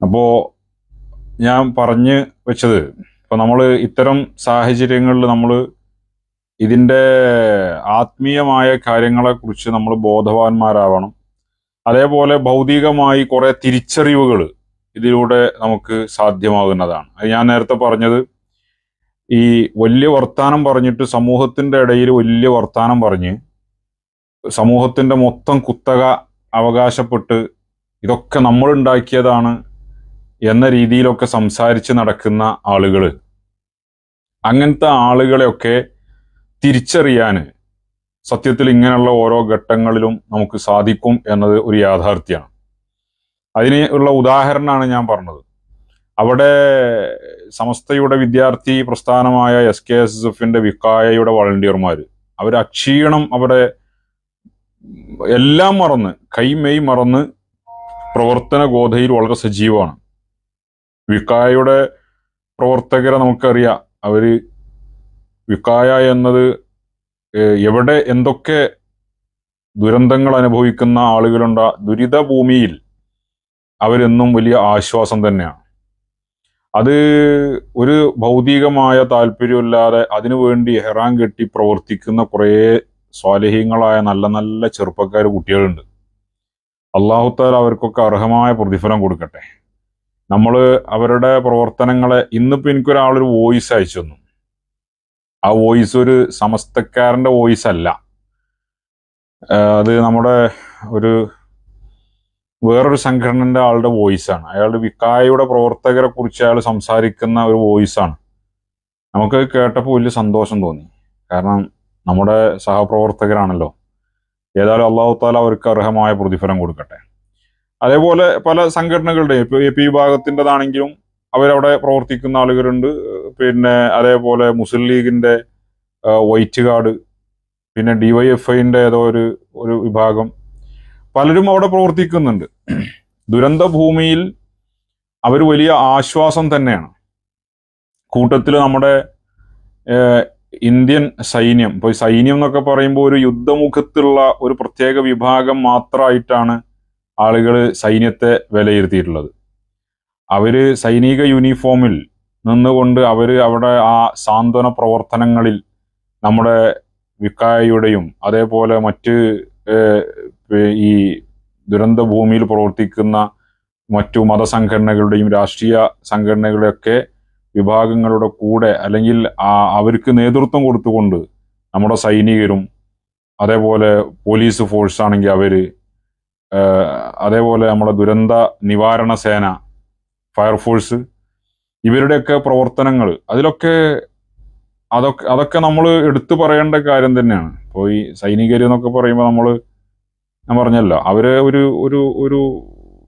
അപ്പോൾ ഞാൻ പറഞ്ഞ് വെച്ചത് ഇപ്പോൾ നമ്മൾ ഇത്തരം സാഹചര്യങ്ങളിൽ നമ്മൾ ഇതിന്റെ ആത്മീയമായ കാര്യങ്ങളെക്കുറിച്ച് നമ്മൾ ബോധവാന്മാരാവണം. അതേപോലെ ഭൗതികമായി കുറേ തിരിച്ചറിവുകൾ ഇതിലൂടെ നമുക്ക് സാധ്യമാകുന്നതാണ്. അത് ഞാൻ നേരത്തെ പറഞ്ഞത് ഈ വലിയ വർത്താനം പറഞ്ഞിട്ട് സമൂഹത്തിന്റെ ഇടയിൽ വലിയ വർത്താനം പറഞ്ഞ് സമൂഹത്തിന്റെ മൊത്തം കുത്തക അവകാശപ്പെട്ട് ഇതൊക്കെ നമ്മൾ ഉണ്ടാക്കിയതാണ് എന്ന രീതിയിലൊക്കെ സംസാരിച്ച് നടക്കുന്ന ആളുകൾ അങ്ങനത്തെ ആളുകളെയൊക്കെ തിരിച്ചറിയാൻ സത്യത്തിൽ ഇങ്ങനെയുള്ള ഓരോ ഘട്ടങ്ങളിലും നമുക്ക് സാധിക്കും എന്നത് ഒരു യാഥാർത്ഥ്യമാണ് അതിന് ഉള്ള ഉദാഹരണമാണ് ഞാൻ പറഞ്ഞത്. അവിടെ സമസ്തയുടെ വിദ്യാർത്ഥി പ്രസ്ഥാനമായ എസ് കെ എസ് എഫിന്റെ വിക്കായയുടെ വളണ്ടിയർമാർ അവർ അക്ഷീണം അവിടെ എല്ലാം മറന്ന് കൈമെയ് മറന്ന് പ്രവർത്തന ഗോധയിൽ വളരെ സജീവമാണ്. വിക്കായയുടെ പ്രവർത്തകരെ നമുക്കറിയാം. അവർ വിക്കായ എന്നത് എവിടെ എന്തൊക്കെ ദുരന്തങ്ങൾ അനുഭവിക്കുന്ന ആളുകളുണ്ട് ദുരിത ഭൂമിയിൽ അവരെന്നും വലിയ ആശ്വാസം തന്നെയാണ്. അത് ഒരു ഭൗതികമായ താല്പര്യമില്ലാതെ അതിനുവേണ്ടി ഹെറാൻ കെട്ടി പ്രവർത്തിക്കുന്ന കുറേ സ്വാലഹീങ്ങളായ നല്ല നല്ല ചെറുപ്പക്കാർ കുട്ടികളുണ്ട്. അള്ളാഹുത്താൽ അവർക്കൊക്കെ അർഹമായ പ്രതിഫലം കൊടുക്കട്ടെ. നമ്മൾ അവരുടെ പ്രവർത്തനങ്ങളെ ഇന്നിപ്പോൾ എനിക്കൊരാളൊരു വോയിസ് അയച്ചു തന്നു ആ വോയിസ് ഒരു സമസ്തക്കാരന്റെ വോയിസ് അല്ല. അത് നമ്മുടെ ഒരു വേറൊരു സംഘടനന്റെ ആളുടെ വോയിസ് ആണ്. അയാളുടെ വിക്കായയുടെ പ്രവർത്തകരെ കുറിച്ച് അയാൾ സംസാരിക്കുന്ന ഒരു വോയിസ് ആണ്. നമുക്ക് കേട്ടപ്പോൾ വലിയ സന്തോഷം തോന്നി. കാരണം നമ്മുടെ സഹപ്രവർത്തകരാണല്ലോ. ഏതായാലും അള്ളാഹു താല അവർക്ക് അർഹമായ പ്രതിഫലം കൊടുക്കട്ടെ. അതേപോലെ പല സംഘടനകളുടെയും ഇപ്പൊ എ പി വിഭാഗത്തിന്റെതാണെങ്കിലും അവരവിടെ പ്രവർത്തിക്കുന്ന ആളുകളുണ്ട്. പിന്നെ അതേപോലെ മുസ്ലിം ലീഗിന്റെ വൈറ്റ് കാർഡ് പിന്നെ ഡി വൈ എഫ് ഐന്റെ ഏതോ ഒരു ഒരു വിഭാഗം പലരും അവിടെ പ്രവർത്തിക്കുന്നുണ്ട്. ദുരന്ത ഭൂമിയിൽ അവർ വലിയ ആശ്വാസം തന്നെയാണ്. കൂട്ടത്തിൽ നമ്മുടെ ഇന്ത്യൻ സൈന്യം ഇപ്പോൾ സൈന്യം എന്നൊക്കെ പറയുമ്പോൾ ഒരു യുദ്ധമുഖത്തുള്ള ഒരു പ്രത്യേക വിഭാഗം മാത്രമായിട്ടാണ് ആളുകൾ സൈന്യത്തെ വിലയിരുത്തിയിട്ടുള്ളത്. അവർ സൈനിക യൂണിഫോമിൽ നിന്നുകൊണ്ട് അവർ അവിടെ ആ സാന്ത്വന പ്രവർത്തനങ്ങളിൽ നമ്മുടെ വിക്കായയുടെയും അതേപോലെ മറ്റ് ഈ ദുരന്ത ഭൂമിയിൽ പ്രവർത്തിക്കുന്ന മറ്റു മതസംഘടനകളുടെയും രാഷ്ട്രീയ സംഘടനകളുടെയൊക്കെ വിഭാഗങ്ങളുടെ കൂടെ അല്ലെങ്കിൽ അവർക്ക് നേതൃത്വം കൊടുത്തുകൊണ്ട് നമ്മുടെ സൈനികരും അതേപോലെ പോലീസ് ഫോഴ്സ് ആണെങ്കിൽ ഏഹ്, അതേപോലെ നമ്മുടെ ദുരന്ത നിവാരണ സേന ഫയർഫോഴ്സ് ഇവരുടെയൊക്കെ പ്രവർത്തനങ്ങൾ അതിലൊക്കെ അതൊക്കെ അതൊക്കെ നമ്മൾ എടുത്തു പറയേണ്ട കാര്യം തന്നെയാണ്. ഇപ്പോൾ ഈ സൈനികർ എന്നൊക്കെ പറയുമ്പോൾ നമ്മൾ ഞാൻ പറഞ്ഞല്ലോ അവർ ഒരു ഒരു ഒരു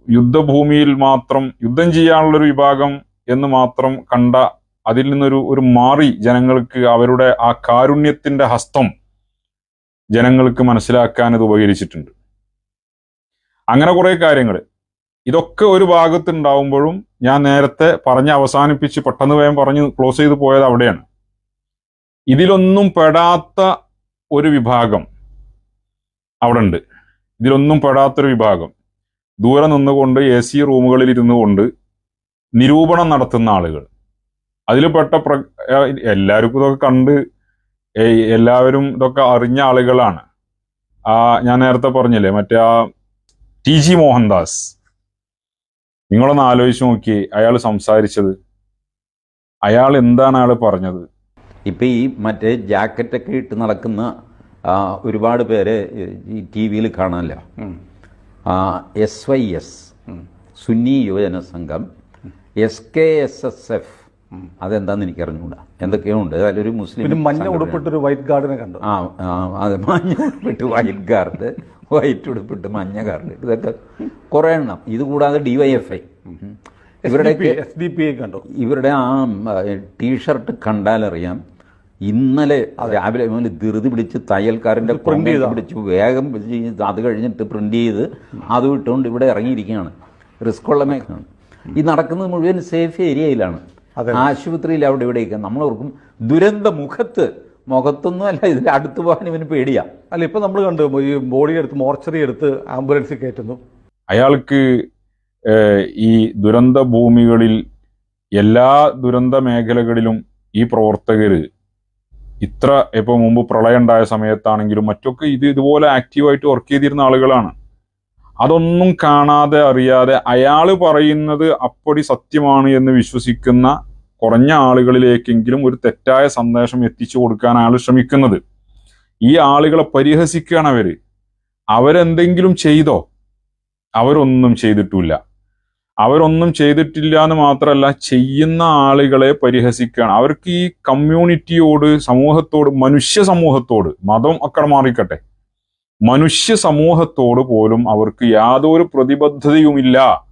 യുദ്ധഭൂമിയിൽ മാത്രം യുദ്ധം ചെയ്യാനുള്ളൊരു വിഭാഗം എന്ന് മാത്രം കണ്ട അതിൽ നിന്നൊരു ഒരു മാറി ജനങ്ങൾക്ക് അവരുടെ ആ കാരുണ്യത്തിന്റെ ഹസ്തം ജനങ്ങൾക്ക് മനസ്സിലാക്കാൻ ഇത് ഉപകരിച്ചിട്ടുണ്ട്. അങ്ങനെ കുറേ കാര്യങ്ങൾ ഇതൊക്കെ ഒരു ഭാഗത്ത് ഉണ്ടാവുമ്പോഴും ഞാൻ നേരത്തെ പറഞ്ഞ് അവസാനിപ്പിച്ച് പെട്ടെന്ന് വേഗം പറഞ്ഞ് ക്ലോസ് ചെയ്ത് പോയത് അവിടെയാണ്. ഇതിലൊന്നും പെടാത്ത ഒരു വിഭാഗം അവിടെ ഉണ്ട് ഇതിലൊന്നും പെടാത്തൊരു വിഭാഗം. ദൂരെ നിന്നുകൊണ്ട് എ സി റൂമുകളിൽ ഇരുന്നു കൊണ്ട് നിരൂപണം നടത്തുന്ന ആളുകൾ. അതിൽ പെട്ട പ്ര എല്ലാവർക്കും ഇതൊക്കെ കണ്ട് എല്ലാവരും ഇതൊക്കെ അറിഞ്ഞ ആളുകളാണ്. ആ ഞാൻ നേരത്തെ പറഞ്ഞില്ലേ മറ്റേ ആ ടി ജി മോഹൻദാസ്. നിങ്ങളൊന്ന് ആലോചിച്ച് നോക്കി അയാൾ സംസാരിച്ചത്. അയാൾ എന്താണ് അയാൾ പറഞ്ഞത്? ഇപ്പം ഈ മറ്റേ ജാക്കറ്റൊക്കെ ഇട്ട് നടക്കുന്ന ഒരുപാട് പേര് ഈ ടി വിയിൽ കാണാമല്ലോ S Y S Sunni Yuvajana Sangham S K S S F അതെന്താന്ന് എനിക്ക് അറിഞ്ഞുകൂടാ എന്തൊക്കെയോ ഉണ്ട് അതിലൊരു മുസ്ലിം പിന്നെ മഞ്ഞ ഉടുപ്പിട്ട് ഉടുപ്പിട്ടൊരു വൈറ്റ് ഗാർഡിനെ കണ്ടു. ആ ആ, അതെ മഞ്ഞ ഉടുപ്പിട്ട് വൈറ്റ് ഗാർഡ്. വൈറ്റ് ഉടുപ്പിട്ട് മഞ്ഞ കാർഡ് ഇതൊക്കെ കുറേ എണ്ണം. ഇത് കൂടാതെ ഡിവൈഎഫ്ഐ ഇവരുടെ എസ് ഡി പി ഐ കണ്ടു? ഇവരുടെ ആ ടീഷർട്ട് കണ്ടാലറിയാം. ഇന്നലെ രാവിലെ മുതൽ ധൃതി പിടിച്ച് തയ്യൽക്കാരന്റെ കൊമ്പ് പിടിച്ച് വേഗം പിടിച്ച് അത് കഴിഞ്ഞിട്ട് പ്രിന്റ് ചെയ്ത് അത് ഇട്ടുകൊണ്ട് ഇവിടെ ഇറങ്ങിയിരിക്കുകയാണ്. റിസ്ക് ഉള്ള മേഖലയാണ്. ഈ നടക്കുന്നത് മുഴുവൻ സേഫ് ഏരിയയിലാണ്. ആശുപത്രിയിൽ അവിടെ ഇവിടെയൊക്കെ നമ്മളോർക്കും ദുരന്ത മുഖത്ത് മുഖത്തൊന്നും അല്ല ഇതിൽ അടുത്ത് പോകാൻ ഇവന് പേടിയാ. അല്ല ഇപ്പൊ നമ്മൾ കണ്ടു ഈ ബോഡി എടുത്ത് മോർച്ചറി എടുത്ത് ആംബുലൻസിൽ കയറ്റുന്നു. അയാൾക്ക് ഈ ദുരന്ത ഭൂമികളിൽ എല്ലാ ദുരന്ത മേഖലകളിലും ഈ പ്രവർത്തകര് ഇത്ര ഇപ്പൊ മുമ്പ് പ്രളയം ഉണ്ടായ സമയത്താണെങ്കിലും മറ്റൊക്കെ ഇത് ഇതുപോലെ ആക്റ്റീവായിട്ട് വർക്ക് ചെയ്തിരുന്ന ആളുകളാണ്. അതൊന്നും കാണാതെ അറിയാതെ അയാൾ പറയുന്നത് അപ്പടി സത്യമാണ് എന്ന് വിശ്വസിക്കുന്ന കുറഞ്ഞ ആളുകളിലേക്കെങ്കിലും ഒരു തെറ്റായ സന്ദേശം എത്തിച്ചു കൊടുക്കാൻ ആൾ ശ്രമിക്കുന്നത്. ഈ ആളുകളെ പരിഹസിക്കുകയാണ് അവർ അവരെന്തെങ്കിലും ചെയ്തോ അവരൊന്നും ചെയ്തിട്ടില്ല. അവരൊന്നും ചെയ്തിട്ടില്ല എന്ന് മാത്രമല്ല ചെയ്യുന്ന ആളുകളെ പരിഹസിക്കുകയാണ്. അവർക്ക് ഈ കമ്മ്യൂണിറ്റിയോട് സമൂഹത്തോട് മനുഷ്യ സമൂഹത്തോട് മതം ഒക്കെ മാറിക്കട്ടെ. മനുഷ്യ സമൂഹത്തോട് പോലും അവർക്ക് യാതൊരു പ്രതിബദ്ധതയുമില്ല.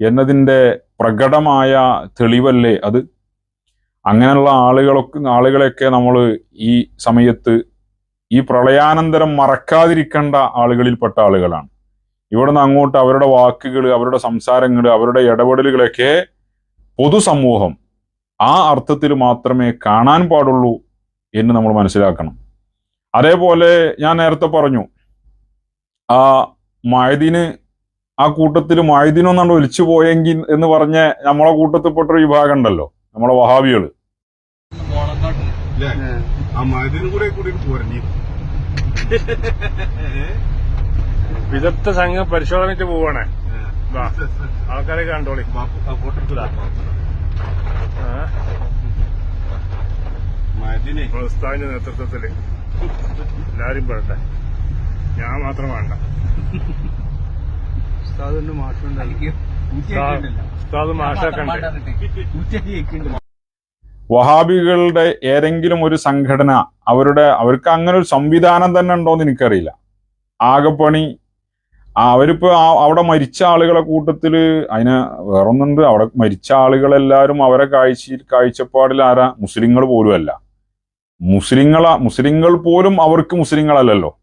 എന്നതിന്റെ പ്രകടമായ തെളിവല്ലേ അത്? അങ്ങനെയുള്ള ആളുകളൊക്കെ ആളുകളെയൊക്കെ നമ്മൾ ഈ സമയത്ത് ഈ പ്രളയാനന്തരം മറക്കാതിരിക്കേണ്ട ആളുകളിൽപ്പെട്ട ആളുകളാണ്. ഇവിടെ നിന്ന് അങ്ങോട്ട് അവരുടെ വാക്കുകൾ അവരുടെ സംസാരങ്ങൾ അവരുടെ ഇടപെടലുകളൊക്കെ പൊതുസമൂഹം ആ അർത്ഥത്തിൽ മാത്രമേ കാണാൻ പാടുള്ളൂ എന്ന് നമ്മൾ മനസ്സിലാക്കണം. അതേപോലെ ഞാൻ നേരത്തെ പറഞ്ഞു ആ മഴദിന് ആ കൂട്ടത്തിൽ മഴദിനൊന്നാണ്ട് ഒലിച്ചു പോയെങ്കിൽ എന്ന് പറഞ്ഞ നമ്മളെ കൂട്ടത്തിൽപ്പെട്ടൊരു വിഭാഗം ഉണ്ടല്ലോ നമ്മളെ വഹാബികൾ. ല്ലേ? ആ മതിലും കൂടെ കൂടി പോരണി വിദഗ്ധ സംഘം പരിശോധനയ്ക്ക് പോവാണ്. വാ. ആൾക്കാരെ കണ്ടോളി. ഉസ്താദിന്റെ നേതൃത്വത്തിൽ എല്ലാരും പെടട്ടെ ഞാൻ മാത്രം വേണ്ട. വഹാബികളുടെ ഏതെങ്കിലും ഒരു സംഘടന അവരുടെ അവർക്ക് അങ്ങനെ ഒരു സംവിധാനം തന്നെ ഉണ്ടോന്ന് എനിക്കറിയില്ല. ആകെപ്പണി അവരിപ്പോ അവിടെ മരിച്ച ആളുകളെ കൂട്ടത്തിൽ അതിന് വേറൊന്നുണ്ട്. അവിടെ മരിച്ച ആളുകളെല്ലാവരും അവരെ കാഴ്ച കാഴ്ചപ്പാടിൽ ആരാ? മുസ്ലിങ്ങൾ പോലും അല്ല. മുസ്ലിങ്ങള മുസ്ലിങ്ങൾ പോലും അവർക്ക് മുസ്ലിങ്ങളല്ലല്ലോ.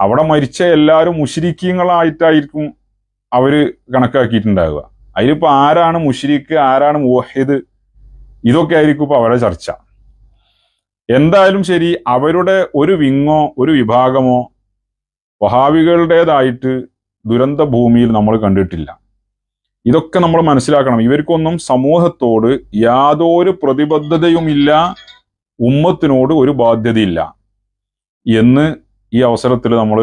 അവിടെ മരിച്ച എല്ലാവരും മുഷിരിക്കീങ്ങളായിട്ടായിരിക്കും അവർ കണക്കാക്കിയിട്ടുണ്ടാവുക. അതിലിപ്പോൾ ആരാണ് മുഷിരിക്ക് ആരാണ് മുഹിദ് ഇതൊക്കെ ആയിരിക്കും ഇപ്പോൾ അവരുടെ ചർച്ച. എന്തായാലും ശരി അവരുടെ ഒരു വിങ്ങോ ഒരു വിഭാഗമോ വഹാബികളുടേതായിട്ട് ദുരന്ത ഭൂമിയിൽ നമ്മൾ കണ്ടിട്ടില്ല. ഇതൊക്കെ നമ്മൾ മനസ്സിലാക്കണം. ഇവർക്കൊന്നും സമൂഹത്തോട് യാതൊരു പ്രതിബദ്ധതയുമില്ല ഉമ്മത്തിനോട് ഒരു ബാധ്യതയില്ല എന്ന് ഈ അവസരത്തിൽ നമ്മൾ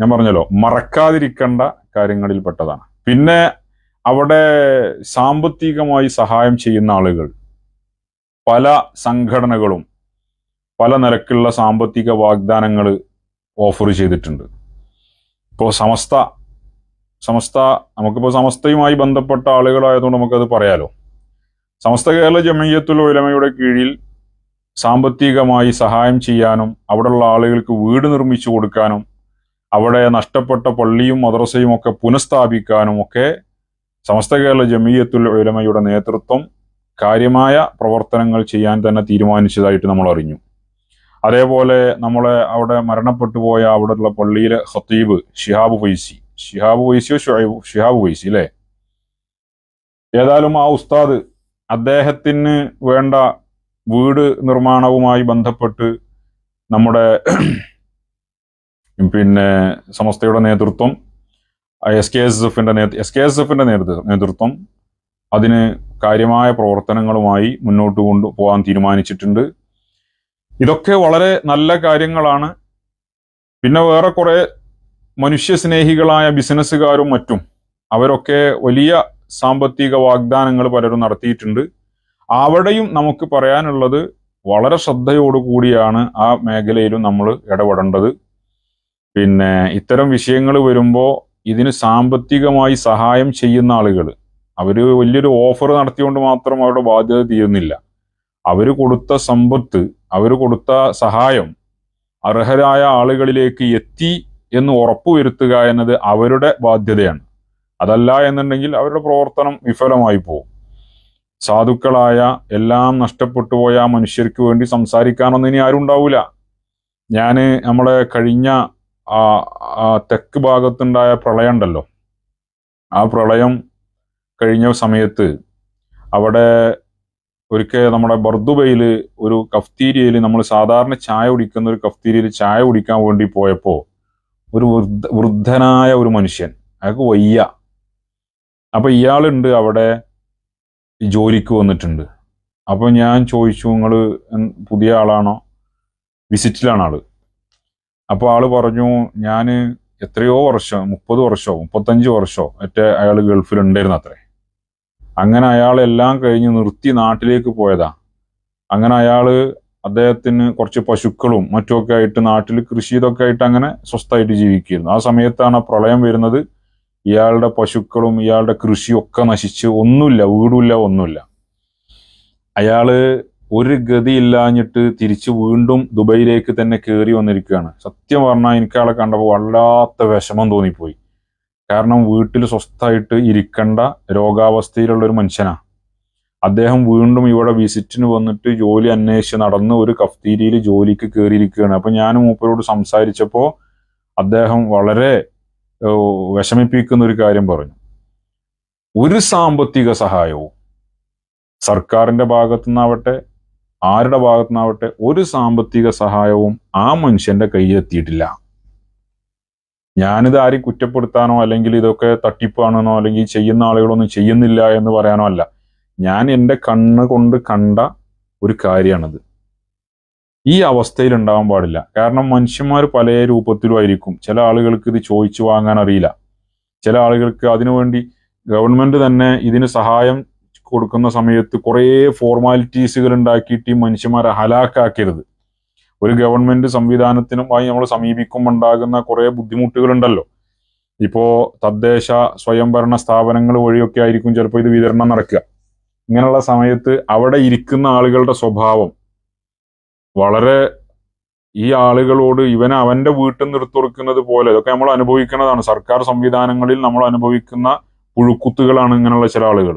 ഞാൻ പറഞ്ഞല്ലോ മറക്കാതിരിക്കേണ്ട കാര്യങ്ങളിൽപ്പെട്ടതാണ്. പിന്നെ അവിടെ സാമ്പത്തികമായി സഹായം ചെയ്യുന്ന ആളുകൾ പല സംഘടനകളും പല നിരക്കുള്ള സാമ്പത്തിക വാഗ്ദാനങ്ങൾ ഓഫർ ചെയ്തിട്ടുണ്ട്. ഇപ്പോൾ സമസ്ത സമസ്ത നമുക്കിപ്പോൾ സമസ്തയുമായി ബന്ധപ്പെട്ട ആളുകളായതുകൊണ്ട് നമുക്കത് പറയാലോ? സമസ്ത കേരള ജമയ്യത്തുൽ ഉലമയുടെ കീഴിൽ സാമ്പത്തികമായി സഹായം ചെയ്യാനും അവിടെയുള്ള ആളുകൾക്ക് വീട് നിർമ്മിച്ചു കൊടുക്കാനും അവിടെ നഷ്ടപ്പെട്ട പള്ളിയും മദ്രസയും ഒക്കെ പുനഃസ്ഥാപിക്കാനും ഒക്കെ സമസ്ത കേരള ജമീയത്തുൽ ഉലമയുടെ നേതൃത്വം കാര്യമായ പ്രവർത്തനങ്ങൾ ചെയ്യാൻ തന്നെ തീരുമാനിച്ചതായിട്ട് നമ്മൾ അറിഞ്ഞു. അതേപോലെ നമ്മളെ അവിടെ മരണപ്പെട്ടു പോയ അവിടെയുള്ള പള്ളിയിലെ ഹത്തീബ് ഷിഹാബ് വൈസി ഷിഹാബ് വൈസിയോ ഷുഹൈബ് ഷിഹാബ് ഫൈസി അല്ലേ? ഏതായാലും ആ ഉസ്താദ് അദ്ദേഹത്തിന് വേണ്ട വീട് നിർമ്മാണവുമായി ബന്ധപ്പെട്ട് നമ്മുടെ പിന്നെ സമസ്തയുടെ നേതൃത്വം എസ് കെ എസ് എഫിന്റെ എസ് കെ എസ് എഫിന്റെ നേതൃത്വം അതിന് കാര്യമായ പ്രവർത്തനങ്ങളുമായി മുന്നോട്ട് കൊണ്ടു പോകാൻ തീരുമാനിച്ചിട്ടുണ്ട്. ഇതൊക്കെ വളരെ നല്ല കാര്യങ്ങളാണ്. പിന്നെ വേറെ കുറേ മനുഷ്യസ്നേഹികളായ ബിസിനസ്സുകാരും മറ്റും അവരൊക്കെ വലിയ സാമ്പത്തിക വാഗ്ദാനങ്ങൾ പലരും നടത്തിയിട്ടുണ്ട്. അവിടെയും നമുക്ക് പറയാനുള്ളത് വളരെ ശ്രദ്ധയോടുകൂടിയാണ് ആ മേഖലയിലും നമ്മൾ ഇടപെടേണ്ടത്. പിന്നെ ഇത്തരം വിഷയങ്ങൾ വരുമ്പോൾ ഇതിന് സാമ്പത്തികമായി സഹായം ചെയ്യുന്ന ആളുകൾ അവർ വലിയൊരു ഓഫർ നടത്തിക്കൊണ്ട് മാത്രം അവരുടെ ബാധ്യത തീരുന്നില്ല. അവർ കൊടുത്ത സമ്പത്ത് അവർ കൊടുത്ത സഹായം അർഹരായ ആളുകളിലേക്ക് എത്തി എന്ന് ഉറപ്പുവരുത്തുക എന്നത് അവരുടെ ബാധ്യതയാണ്. അതല്ല എന്നുണ്ടെങ്കിൽ അവരുടെ പ്രവർത്തനം വിഫലമായി പോകും. സാധുക്കളായ എല്ലാം നഷ്ടപ്പെട്ടു പോയ മനുഷ്യർക്ക് വേണ്ടി സംസാരിക്കാനൊന്നും ഇനി ആരും ഉണ്ടാവില്ല ഞാൻ നമ്മളെ കഴിഞ്ഞ ആ തെക്ക് ഭാഗത്തുണ്ടായ പ്രളയം ഉണ്ടല്ലോ ആ പ്രളയം കഴിഞ്ഞ സമയത്ത് അവിടെ ഒരിക്കൽ നമ്മുടെ ബർദുബയിൽ ഒരു കഫ്തീരിയയിൽ നമ്മൾ സാധാരണ ചായ കുടിക്കുന്ന ഒരു കഫ്തീരിയയിൽ ചായ കുടിക്കാൻ വേണ്ടി പോയപ്പോൾ ഒരു വൃദ്ധ വൃദ്ധനായ ഒരു മനുഷ്യൻ അയാൾക്ക് വയ്യ. അപ്പോൾ ഇയാളുണ്ട് അവിടെ ജോലിക്ക് വന്നിട്ടുണ്ട്. അപ്പോൾ ഞാൻ ചോദിച്ചു നിങ്ങൾ പുതിയ ആളാണോ? വിസിറ്റിലാണ് ആൾ. അപ്പോൾ ആൾ പറഞ്ഞു ഞാൻ എത്രയോ വർഷം മുപ്പത് വർഷമോ മുപ്പത്തഞ്ച് വർഷമോ മറ്റേ അയാൾ ഗൾഫിൽ ഉണ്ടായിരുന്നു അത്രേ. അങ്ങനെ അയാൾ എല്ലാം കഴിഞ്ഞ് നിർത്തി നാട്ടിലേക്ക് പോയതാ. അങ്ങനെ അയാൾ അദ്ദേഹത്തിന് കുറച്ച് പശുക്കളും മറ്റുമൊക്കെ ആയിട്ട് നാട്ടിൽ കൃഷി ഇതൊക്കെ ആയിട്ട് അങ്ങനെ സ്വസ്ഥമായിട്ട് ജീവിക്കുകയായിരുന്നു. ആ സമയത്താണ് പ്രളയം വരുന്നത്. ഇയാളുടെ പശുക്കളും ഇയാളുടെ കൃഷിയും ഒക്കെ നശിച്ച് ഒന്നുമില്ല വീടുമില്ല ഒന്നുമില്ല. അയാൾ ഒരു ഗതിയില്ലാഞ്ഞിട്ട് തിരിച്ച് വീണ്ടും ദുബൈയിലേക്ക് തന്നെ കയറി വന്നിരിക്കുകയാണ്. സത്യം പറഞ്ഞാൽ എനിക്ക് ആളെ കണ്ടപ്പോൾ വല്ലാത്ത വിഷമം തോന്നിപ്പോയി. കാരണം വീട്ടിൽ സ്വസ്ഥമായിട്ട് ഇരിക്കേണ്ട രോഗാവസ്ഥയിലുള്ള ഒരു മനുഷ്യനാ. അദ്ദേഹം വീണ്ടും ഇവിടെ വിസിറ്റിന് വന്നിട്ട് ജോലി അന്വേഷിച്ച് നടന്ന് ഒരു കഫ്തീരിയിൽ ജോലിക്ക് കയറിയിരിക്കുകയാണ് അപ്പം ഞാൻ മൂപ്പരോട് സംസാരിച്ചപ്പോൾ അദ്ദേഹം വളരെ വിഷമിപ്പിക്കുന്ന ഒരു കാര്യം പറഞ്ഞു. ഒരു സാമ്പത്തിക സഹായവും സർക്കാരിന്റെ ഭാഗത്തുനിന്നാവട്ടെ ആരുടെ ഭാഗത്തുനിന്നാവട്ടെ ഒരു സാമ്പത്തിക സഹായവും ആ മനുഷ്യന്റെ കയ്യിലെത്തിയിട്ടില്ല. ഞാനിത് ആരെയും കുറ്റപ്പെടുത്താനോ അല്ലെങ്കിൽ ഇതൊക്കെ തട്ടിപ്പാണെന്നോ അല്ലെങ്കിൽ ചെയ്യുന്ന ആളുകളൊന്നും ചെയ്യുന്നില്ല എന്ന് പറയാനോ അല്ല. ഞാൻ എന്റെ കണ്ണ് കൊണ്ട് കണ്ട ഒരു കാര്യമാണിത്. ഈ അവസ്ഥയിൽ ഉണ്ടാവാൻ പാടില്ല. കാരണം മനുഷ്യന്മാർ പല രൂപത്തിലും ആയിരിക്കും. ചില ആളുകൾക്ക് ഇത് ചോദിച്ചു വാങ്ങാൻ അറിയില്ല. ചില ആളുകൾക്ക് അതിനുവേണ്ടി ഗവൺമെന്റ് തന്നെ ഇതിന് സഹായം കൊടുക്കുന്ന സമയത്ത് കുറേ ഫോർമാലിറ്റീസുകൾ ഉണ്ടാക്കിയിട്ട് ഈ മനുഷ്യന്മാരെ ഹലാക്കാക്കരുത്. ഒരു ഗവൺമെന്റ് സംവിധാനത്തിനുമായി നമ്മൾ സമീപിക്കുമ്പോൾ ഉണ്ടാകുന്ന കുറേ ബുദ്ധിമുട്ടുകളുണ്ടല്ലോ. ഇപ്പോ തദ്ദേശ സ്വയംഭരണ സ്ഥാപനങ്ങൾ വഴിയൊക്കെ ആയിരിക്കും ചിലപ്പോൾ ഇത് വിതരണം നടക്കുക. ഇങ്ങനെയുള്ള സമയത്ത് അവിടെ ഇരിക്കുന്ന ആളുകളുടെ സ്വഭാവം വളരെ ഈ ആളുകളോട് ഇവനെ അവന്റെ വീട്ടിൽ കൊടുക്കുന്നത് പോലെ ഇതൊക്കെ നമ്മൾ അനുഭവിക്കുന്നതാണ്. സർക്കാർ സംവിധാനങ്ങളിൽ നമ്മൾ അനുഭവിക്കുന്ന പുഴുക്കുത്തുകളാണ് ഇങ്ങനെയുള്ള ചില ആളുകൾ.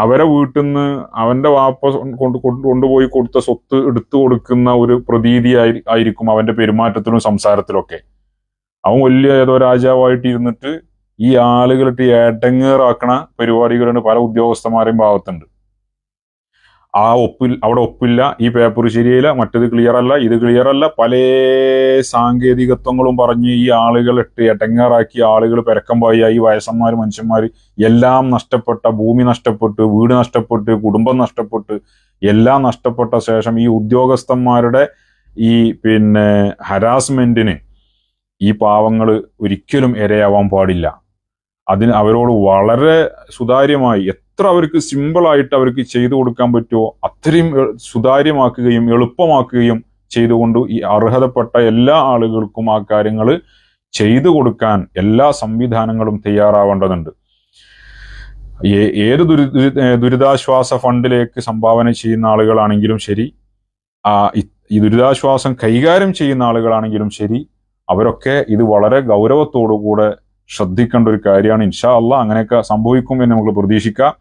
അവരെ വീട്ടിൽ നിന്ന് അവന്റെ വാപ്പ കൊണ്ട് കൊണ്ട് കൊണ്ടുപോയി കൊടുത്ത സ്വത്ത് എടുത്തു കൊടുക്കുന്ന ഒരു പ്രതീതി ആയിരിക്കും അവന്റെ പെരുമാറ്റത്തിലും സംസാരത്തിലൊക്കെ. അവൻ വലിയ ഏതോ രാജാവായിട്ട് ഇരുന്നിട്ട് ഈ ആളുകളിട്ട് ഏട്ടങ്ങേറാക്കണ പരിപാടികളുണ്ട് പല ഉദ്യോഗസ്ഥന്മാരെയും ഭാഗത്തുണ്ട്. ആ ഒപ്പിൽ അവിടെ ഒപ്പില്ല ഈ പേപ്പർ ശരിയല്ല മറ്റത് ക്ലിയർ അല്ല ഇത് ക്ലിയർ അല്ല. പല സാങ്കേതികത്വങ്ങളും പറഞ്ഞ് ഈ ആളുകൾ ഇട്ട് എട്ടങ്ങാറാക്കി ആളുകൾ പെരക്കമ്പായി ഈ വയസ്സന്മാർ മനുഷ്യന്മാർ എല്ലാം നഷ്ടപ്പെട്ട ഭൂമി നഷ്ടപ്പെട്ട് വീട് നഷ്ടപ്പെട്ട് കുടുംബം നഷ്ടപ്പെട്ട് എല്ലാം നഷ്ടപ്പെട്ട ശേഷം ഈ ഉദ്യോഗസ്ഥന്മാരുടെ ഈ പിന്നെ ഹരാസ്മെന്റിന് ഈ പാവങ്ങൾ ഒരിക്കലും ഇരയാവാൻ പാടില്ല. അതിന് അവരോട് വളരെ സുതാര്യമായി എത്ര അവർക്ക് സിമ്പിളായിട്ട് അവർക്ക് ചെയ്തു കൊടുക്കാൻ പറ്റുമോ അത്രയും സുതാര്യമാക്കുകയും എളുപ്പമാക്കുകയും ചെയ്തുകൊണ്ട് ഈ അർഹതപ്പെട്ട എല്ലാ ആളുകൾക്കും ആ കാര്യങ്ങൾ ചെയ്തു കൊടുക്കാൻ എല്ലാ സംവിധാനങ്ങളും തയ്യാറാവേണ്ടതുണ്ട്. ഏത് ദുരി ദുരിതാശ്വാസ ഫണ്ടിലേക്ക് സംഭാവന ചെയ്യുന്ന ആളുകളാണെങ്കിലും ശരി ആ ഈ ദുരിതാശ്വാസം കൈകാര്യം ചെയ്യുന്ന ആളുകളാണെങ്കിലും ശരി അവരൊക്കെ ഇത് വളരെ ഗൗരവത്തോടു കൂടെ ശ്രദ്ധിക്കേണ്ട ഒരു കാര്യമാണ്. ഇൻഷാ അല്ല അങ്ങനെയൊക്കെ സംഭവിക്കും എന്ന് നമുക്ക് പ്രതീക്ഷിക്കാം.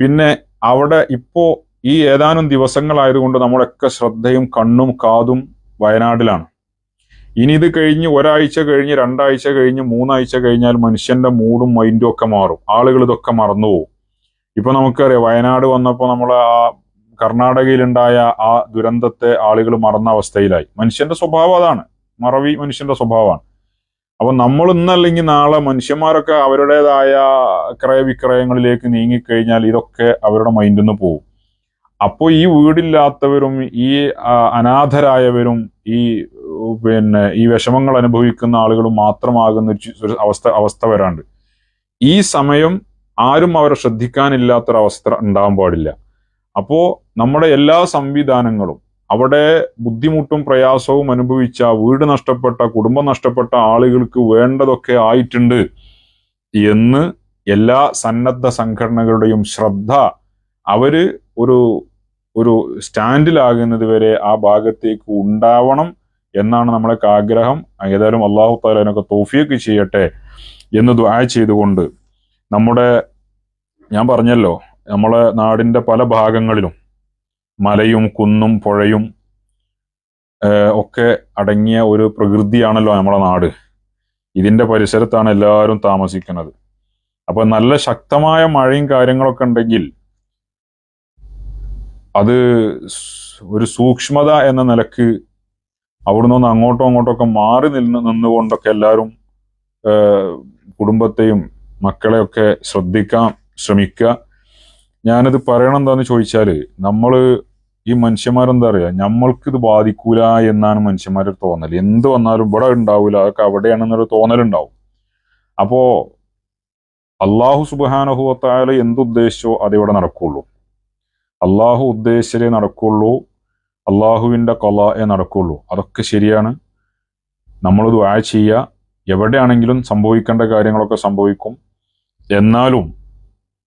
പിന്നെ അവിടെ ഇപ്പോ ഈ ഏതാനും ദിവസങ്ങളായതുകൊണ്ട് നമ്മളൊക്കെ ശ്രദ്ധയും കണ്ണും കാതും വയനാട്ടിലാണ് ഇനി ഇത് കഴിഞ്ഞ് ഒരാഴ്ച കഴിഞ്ഞ് രണ്ടാഴ്ച കഴിഞ്ഞ് മൂന്നാഴ്ച കഴിഞ്ഞാൽ മനുഷ്യന്റെ മൂഡും മൈൻഡും ഒക്കെ മാറും. ആളുകൾ ഇതൊക്കെ മറന്നുപോകും ഇപ്പൊ നമുക്കറിയാം വയനാട് വന്നപ്പോൾ നമ്മൾ ആ കർണാടകയിലുണ്ടായ ആ ദുരന്തത്തെ ആളുകൾ മറന്ന അവസ്ഥയിലായി. മനുഷ്യന്റെ സ്വഭാവം അതാണ്. മറവി മനുഷ്യന്റെ സ്വഭാവമാണ്. അപ്പൊ നമ്മൾ ഇന്നല്ലെങ്കിൽ നാളെ മനുഷ്യന്മാരൊക്കെ അവരുടേതായ ക്രയവിക്രയങ്ങളിലേക്ക് നീങ്ങിക്കഴിഞ്ഞാൽ ഇതൊക്കെ അവരുടെ മൈൻഡിൽ നിന്ന് പോകും അപ്പോൾ ഈ വീടില്ലാത്തവരും ഈ അനാഥരായവരും ഈ പിന്നെ ഈ വിഷമങ്ങൾ അനുഭവിക്കുന്ന ആളുകളും മാത്രമാകുന്ന ഒരു അവസ്ഥ അവസ്ഥ വരാണ്ട്. ഈ സമയം ആരും അവരെ ശ്രദ്ധിക്കാനില്ലാത്തൊരവസ്ഥ ഉണ്ടാകാൻ പാടില്ല. അപ്പോൾ നമ്മുടെ എല്ലാ സംവിധാനങ്ങളും അവിടെ ബുദ്ധിമുട്ടും പ്രയാസവും അനുഭവിച്ച വീട് നഷ്ടപ്പെട്ട കുടുംബം നഷ്ടപ്പെട്ട ആളുകൾക്ക് വേണ്ടതൊക്കെ ആയിട്ടുണ്ട് എന്ന് എല്ലാ സന്നദ്ധ സംഘടനകളുടെയും ശ്രദ്ധ അവർ ഒരു ഒരു സ്റ്റാൻഡിലാകുന്നത് വരെ ആ ഭാഗത്തേക്ക് ഉണ്ടാവണം എന്നാണ് നമ്മളൊക്കെ ആഗ്രഹം. ഏതായാലും അള്ളാഹു താലനൊക്കെ തോഫിയൊക്കെ ചെയ്യട്ടെ എന്ന് ദ്വാ ചെയ്തുകൊണ്ട് നമ്മുടെ ഞാൻ പറഞ്ഞല്ലോ നമ്മളെ നാടിന്റെ പല ഭാഗങ്ങളിലും മലയും കുന്നും പുഴയും ഒക്കെ അടങ്ങിയ ഒരു പ്രകൃതിയാണല്ലോ നമ്മുടെ നാട്. ഇതിന്റെ പരിസരത്താണ് എല്ലാവരും താമസിക്കുന്നത്. അപ്പോൾ നല്ല ശക്തമായ മഴയും കാര്യങ്ങളൊക്കെ ഉണ്ടെങ്കിൽ അത് ഒരു സൂക്ഷ്മത എന്ന നിലയ്ക്ക് അവിടുന്ന് ഒന്ന് അങ്ങോട്ടോ അങ്ങോട്ടൊക്കെ മാറി നിന്ന് നിന്നുകൊണ്ടൊക്കെ എല്ലാവരും കുടുംബത്തെയും മക്കളെയൊക്കെ ശ്രദ്ധിക്കാൻ ശ്രമിക്കുക. ഞാനിത് പറയണം എന്താന്ന് ചോദിച്ചാൽ നമ്മൾ ഈ മനുഷ്യന്മാരെന്താ പറയുക ഇത് ബാധിക്കൂല എന്നാണ് മനുഷ്യന്മാരുടെ തോന്നൽ എന്ത് വന്നാലും ഇവിടെ ഉണ്ടാവില്ല അതൊക്കെ അവിടെയാണെന്നൊരു തോന്നലുണ്ടാവും. അപ്പോ അള്ളാഹു സുബാനഹുവത്തായാലും എന്തുദ്ദേശിച്ചോ അതിവിടെ നടക്കുള്ളൂ. അള്ളാഹു ഉദ്ദേശിച്ചതേ നടക്കുള്ളൂ അള്ളാഹുവിന്റെ കൊലയെ നടക്കുള്ളൂ. അതൊക്കെ ശരിയാണ്. നമ്മൾ ദ്വാ ചെയ്യുക. എവിടെയാണെങ്കിലും സംഭവിക്കേണ്ട കാര്യങ്ങളൊക്കെ സംഭവിക്കും. എന്നാലും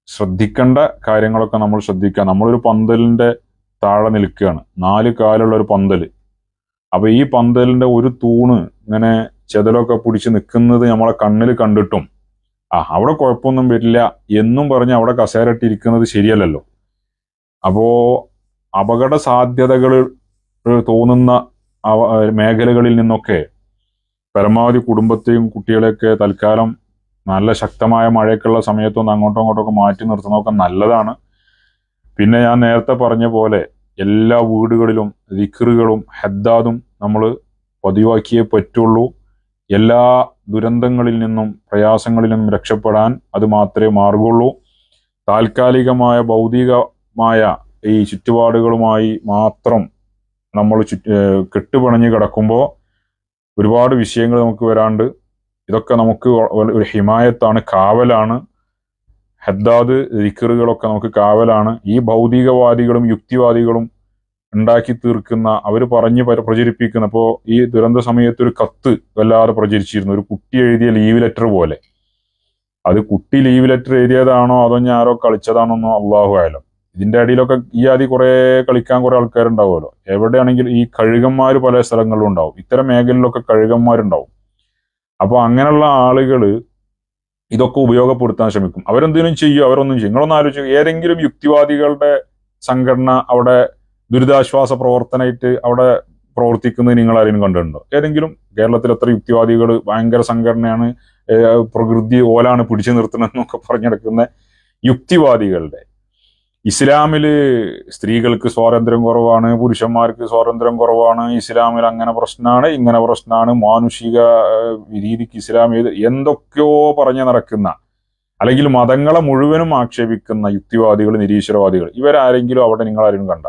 ശ്രദ്ധിക്കേണ്ട കാര്യങ്ങളൊക്കെ നമ്മൾ ശ്രദ്ധിക്കുക. നമ്മളൊരു പന്തലിന്റെ താഴെ നിൽക്കുകയാണ്. നാല് കാലുള്ള ഒരു പന്തൽ അപ്പൊ ഈ പന്തലിന്റെ ഒരു തൂണ് ഇങ്ങനെ ചെതലൊക്കെ പിടിച്ച് നിൽക്കുന്നത് നമ്മളെ കണ്ണിൽ കണ്ടിട്ടും. ആ അവിടെ കുഴപ്പമൊന്നും വരില്ല. എന്നും പറഞ്ഞ് അവിടെ കസേരട്ടിരിക്കുന്നത് ശരിയല്ലല്ലോ. അപ്പോൾ അപകട സാധ്യതകൾ തോന്നുന്ന മേഖലകളിൽ നിന്നൊക്കെ പരമാവധി കുടുംബത്തെയും കുട്ടികളെയൊക്കെ തൽക്കാലം നല്ല ശക്തമായ മഴയൊക്കെയുള്ള സമയത്തൊന്ന് അങ്ങോട്ടും ഇങ്ങോട്ടൊക്കെ മാറ്റി നിർത്തുന്നതൊക്കെ നല്ലതാണ്. പിന്നെ ഞാൻ നേരത്തെ പറഞ്ഞ പോലെ എല്ലാ വീടുകളിലും ദിക്റുകളും ഹദ്ദാദും നമ്മൾ പതിവാക്കിയേ പറ്റുള്ളൂ. എല്ലാ ദുരന്തങ്ങളിൽ നിന്നും പ്രയാസങ്ങളിൽ നിന്നും രക്ഷപ്പെടാൻ അത് മാത്രമേ മാർഗുള്ളൂ താൽക്കാലികമായ ഭൗതികമായ ഈ ചുറ്റുപാടുകളുമായി മാത്രം നമ്മൾ ചുറ്റ് കിടക്കുമ്പോൾ ഒരുപാട് വിഷയങ്ങൾ നമുക്ക് വരാണ്ട്. ഇതൊക്കെ നമുക്ക് ഒരു ഹിമായത്താണ് കാവലാണ്. ഹദ്ദാദ് ദിക്കറുകളൊക്കെ നമുക്ക് കാവലാണ്. ഈ ഭൗതികവാദികളും യുക്തിവാദികളും ഉണ്ടാക്കി തീർക്കുന്ന അവർ പറഞ്ഞ് പര- പ്രചരിപ്പിക്കുന്ന അപ്പോൾ ഈ ദുരന്ത സമയത്ത് ഒരു കത്ത് വല്ലാതെ പ്രചരിച്ചിരുന്നു. ഒരു കുട്ടി എഴുതിയ ലീവ് ലെറ്റർ പോലെ. അത് കുട്ടി ലീവ് ലെറ്റർ എഴുതിയതാണോ അതോ ഞാൻ ആരോ കളിച്ചതാണോ എന്നോ അള്ളാഹു ആയാലും ഇതിന്റെ അടിയിലൊക്കെ ഈ ആദ്യം കുറെ കളിക്കാൻ കുറെ ആൾക്കാരുണ്ടാവുമല്ലോ. എവിടെയാണെങ്കിലും ഈ കഴുകന്മാർ പല സ്ഥലങ്ങളിലും ഉണ്ടാവും. ഇത്തരം മേഖലയിലൊക്കെ കഴുകന്മാരുണ്ടാവും. അപ്പൊ അങ്ങനെയുള്ള ആളുകൾ ഇതൊക്കെ ഉപയോഗപ്പെടുത്താൻ ശ്രമിക്കും. അവരെന്തെങ്കിലും ചെയ്യും അവരൊന്നും ചെയ്യും. നിങ്ങളൊന്ന് ആലോചിക്കും ഏതെങ്കിലും യുക്തിവാദികളുടെ സംഘടന അവിടെ ദുരിതാശ്വാസ പ്രവർത്തനമായിട്ട് അവിടെ പ്രവർത്തിക്കുന്നത് നിങ്ങൾ ആരെങ്കിലും കണ്ടിട്ടുണ്ടോ? ഏതെങ്കിലും കേരളത്തിൽ എത്ര യുക്തിവാദികൾ ഭയങ്കര സംഘടനയാണ് പ്രകൃതി ഓലാണ് പിടിച്ചു നിർത്തണമെന്നൊക്കെ പറഞ്ഞെടുക്കുന്ന യുക്തിവാദികളുടെ ഇസ്ലാമിൽ സ്ത്രീകൾക്ക് സ്വാതന്ത്ര്യം കുറവാണ് പുരുഷന്മാർക്ക് സ്വാതന്ത്ര്യം കുറവാണ്. ഇസ്ലാമിൽ അങ്ങനെ പ്രശ്നമാണ് ഇങ്ങനെ പ്രശ്നമാണ് മാനുഷിക രീതിക്ക് ഇസ്ലാം ഏത് എന്തൊക്കെയോ പറഞ്ഞു നടക്കുന്ന അല്ലെങ്കിൽ മതങ്ങളെ മുഴുവനും ആക്ഷേപിക്കുന്ന യുക്തിവാദികൾ നിരീശ്വരവാദികൾ ഇവരാരെങ്കിലും അവിടെ നിങ്ങൾ ആരും കണ്ട.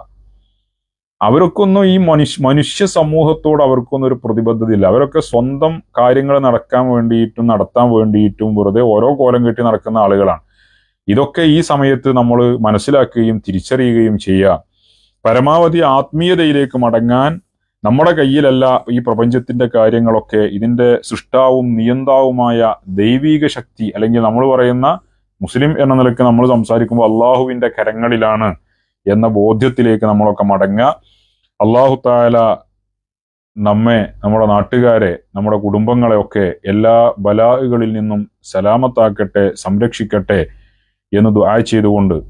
അവർക്കൊന്നും ഈ മനുഷ്യ മനുഷ്യ സമൂഹത്തോട് അവർക്കൊന്നും ഒരു പ്രതിബദ്ധത ഇല്ല അവരൊക്കെ സ്വന്തം കാര്യങ്ങൾ നടക്കാൻ വേണ്ടിയിട്ടും നടത്താൻ വേണ്ടിയിട്ടും വെറുതെ ഓരോ കോലം കെട്ടി നടക്കുന്ന ആളുകളാണ്. ഇതൊക്കെ ഈ സമയത്ത് നമ്മൾ മനസ്സിലാക്കുകയും തിരിച്ചറിയുകയും ചെയ്യുക പരമാവധി ആത്മീയതയിലേക്ക് മടങ്ങാൻ നമ്മുടെ കയ്യിലല്ല ഈ പ്രപഞ്ചത്തിന്റെ കാര്യങ്ങളൊക്കെ ഇതിന്റെ സൃഷ്ടാവും നിയന്താവുമായ ദൈവീക ശക്തി അല്ലെങ്കിൽ നമ്മൾ പറയുന്ന മുസ്ലിം എന്ന നിലയ്ക്ക് നമ്മൾ സംസാരിക്കുമ്പോൾ അള്ളാഹുവിന്റെ കരങ്ങളിലാണ് എന്ന ബോധ്യത്തിലേക്ക് നമ്മളൊക്കെ മടങ്ങുക അള്ളാഹു താല നമ്മെ നമ്മുടെ നാട്ടുകാരെ നമ്മുടെ കുടുംബങ്ങളെ ഒക്കെ എല്ലാ ബലാഹുകളിൽ നിന്നും സലാമത്താക്കട്ടെ സംരക്ഷിക്കട്ടെ എന്ന് ദ്വാ ചെയ്തുകൊണ്ട്